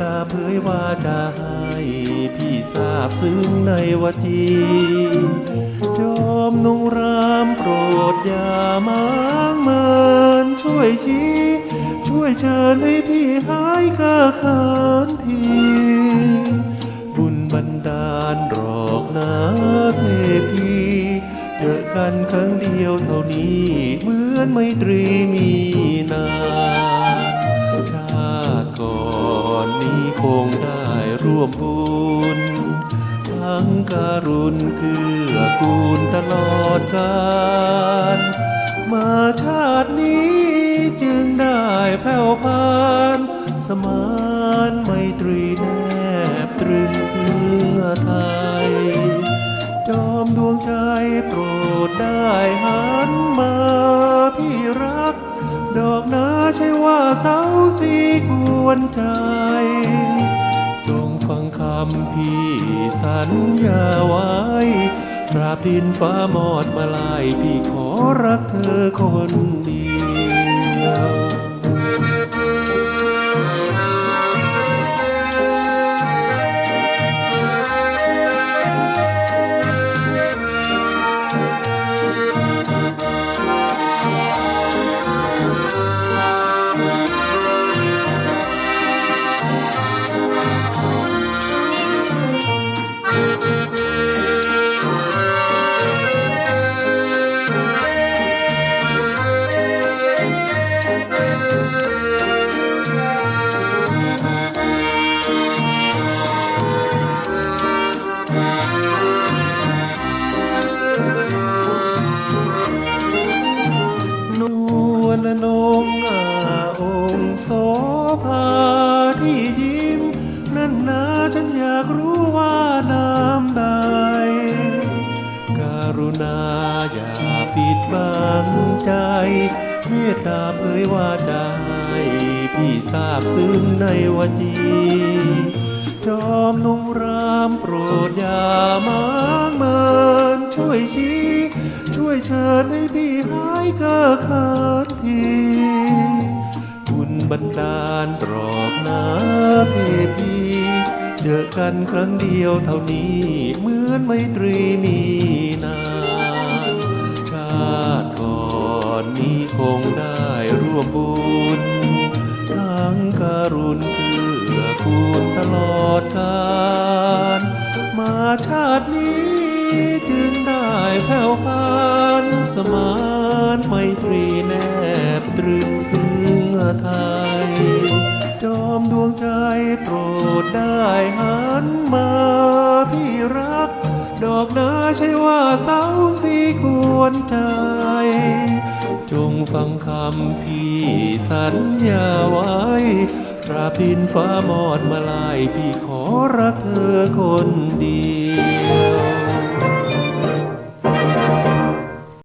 ตาเผยว่าจะให้พี่ทราบซึ้งในวจีจอมนงรามโปรดอย่ามางเมินช่วยชี้ ช่วยเชิญให้พี่หายกะเขินทีบุญบันดาลหรอกนะเทพีเจอกันครั้งเดียวเท่านี้ เหมือนไม่ตรีมีนาชาติก่อน คงได้ร่วมบุญ ทั้งการุณเกื้อกูลตลอดกาลมาชาตินี้จึงได้แผ่วพานสมานไมตรีแนบตรึงซึ้งไทย จอมดวงใจโปรดได้หันมาพี่รัก ดอกนาใช่ว่าสา สีกวนใจ จงฟังคำพี่สัญญาไว้ตราบดินฟ้ามอดมาลายพี่ขอรักเธอคนเดียว ลนงอาองค์โสภาที่ยิ้ม นั่นนาฉันอยากรู้ว่าน้ำใด การุณาอย่าปิดบังใจ เมตตาเผยว่าจะให้พี่ทราบซึ้งในวจี จอมนุ่งรามโปรดอย่ามางเมินช่วยชี้ ช่วยเชิญให้พี่หายกะเขิน กันครั้งเดียวเท่านี้ เหมือนไม่ตรีมีนาน ชาติก่อนนี้คงได้ร่วมบุญ ทั้งการุณเกื้อกูลตลอดกาลมาชาตินี้จึงได้แผ่วพานสมานไมตรีแนบตรึงซึ้งไทย จอมดวงใจโปรดได้หั ดอกนาใช่ว่าเสาสีควรใจ จงฟังคำพี่สัญญาไว้ตราบดินฟ้ามอดมาลายพี่ขอรักเธอคนเดียว